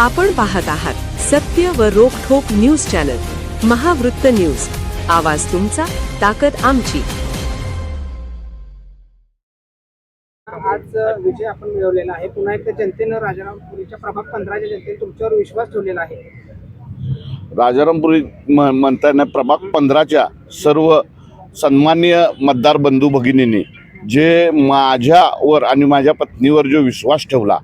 आपण पाहत आहात सत्य व रोखोक न्यूज चॅनल महावृत्त न्यूज. आवाज तुमचा ताकद आमची. आज विजय आपण मिळवलेला आहे. पुन्हा एकदा जनतेनं राजारामपुरीच्या प्रभाग पंधराच्या जनतेने तुमच्यावर विश्वास ठेवलेला आहे. राजारामपुरी म म्हणताना प्रभाग पंधराच्या सर्व सन्मान्य मतदार बंधू भगिनींनी जे माझ्यावर आणि माझ्या पत्नीवर जो विश्वास ठेवला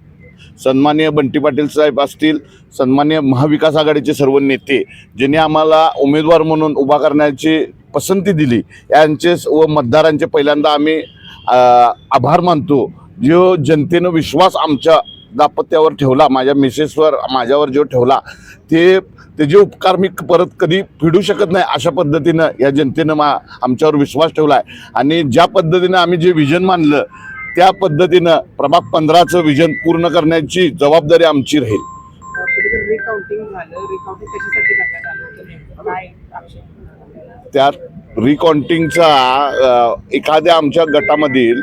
सन्मान्य बंटी पाटील साहेब असतील सन्मान्य महाविकास आघाडीचे सर्व नेते ज्यांनी आम्हाला उमेदवार म्हणून उभा करण्याची पसंती दिली यांचे स- व मतदारांचे पहिल्यांदा आम्ही आभार मानतो. जो जनतेनं विश्वास आमच्या दाम्पत्यावर ठेवला माझ्या मिसेसवर माझ्यावर जो ठेवला ते त्याचे उपकार मी परत कधी फेडू शकत नाही अशा पद्धतीनं या जनतेनं मा आमच्यावर विश्वास ठेवला आहे आणि ज्या पद्धतीनं आम्ही जे विजन मानलं त्या पद्धतीनं प्रभाग पंधराचं विजन पूर्ण करण्याची जबाबदारी आमची राहील. त्यात रिकॉन्टिंगचा अ, एखाद्या आमच्या गटामधील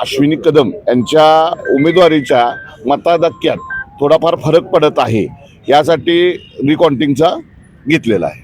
अश्विनी कदम यांच्या उमेदवारीच्या मताधक्यात थोडाफार फरक पडत आहे. यासाठी रिकॉन्टिंगचा घेतलेला आहे.